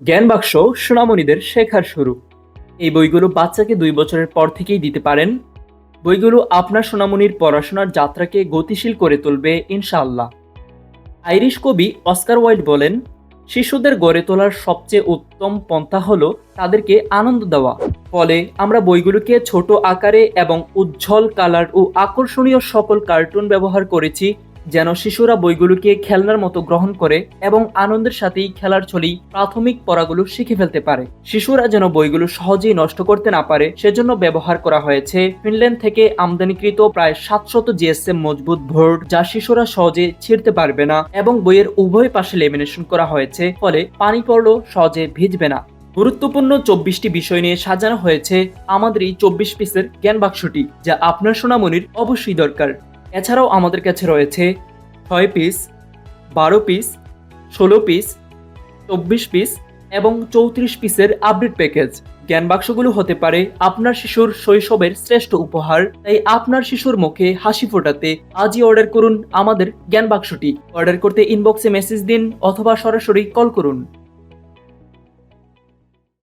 জ্ঞান বাক্স সোনামণিদের শেখার শুরু। এই বইগুলো বাচ্চাকে দুই বছরের পর থেকেই দিতে পারেন। বইগুলো আপনার সোনামণির পড়াশোনার যাত্রাকে গতিশীল করে তুলবে, ইনশাআল্লাহ। আইরিশ কবি অস্কার ওয়াইল্ড বলেন, শিশুদের গড়ে তোলার সবচেয়ে উত্তম পন্থা হলো তাদেরকে আনন্দ দেওয়া। ফলে আমরা বইগুলোকে ছোট আকারে এবং উজ্জ্বল কালার ও আকর্ষণীয় সকল কার্টুন ব্যবহার করেছি যেন শিশুরা বইগুলোকে খেলনার মতো গ্রহণ করে এবং আনন্দের সাথেই খেলার ছলেই প্রাথমিক পড়াগুলো শিখে ফেলতে পারে। শিশুরা যেন বইগুলো সহজেই নষ্ট করতে না পারে, সেজন্য ব্যবহার করা হয়েছে ফিনল্যান্ড থেকে আমদানিকৃত প্রায় সাতশত জিএসএম মজবুত বোর্ড, যা শিশুরা সহজে ছিঁড়তে পারবে না এবং বইয়ের উভয় পাশে লেমিনেশন করা হয়েছে, ফলে পানি পড়লেও সহজে ভিজবে না। গুরুত্বপূর্ণ চব্বিশটি বিষয় নিয়ে সাজানো হয়েছে আমাদের এই চব্বিশ পিসের জ্ঞান বাক্সটি, যা আপনার সোনামনির অবশ্যই দরকার। এছাড়াও আমাদের কাছে রয়েছে ছয় পিস বারো পিস ষোলো পিস চব্বিশ পিস এবং চৌত্রিশ পিসের আপডেট প্যাকেজ জ্ঞান বাক্সগুলো হতে পারে আপনার শিশুর শৈশবের শ্রেষ্ঠ উপহার। তাই আপনার শিশুর মুখে হাসি ফোটাতে আজই অর্ডার করুন আমাদের জ্ঞান বাক্সটি। অর্ডার করতে ইনবক্সে মেসেজ দিন অথবা সরাসরি কল করুন।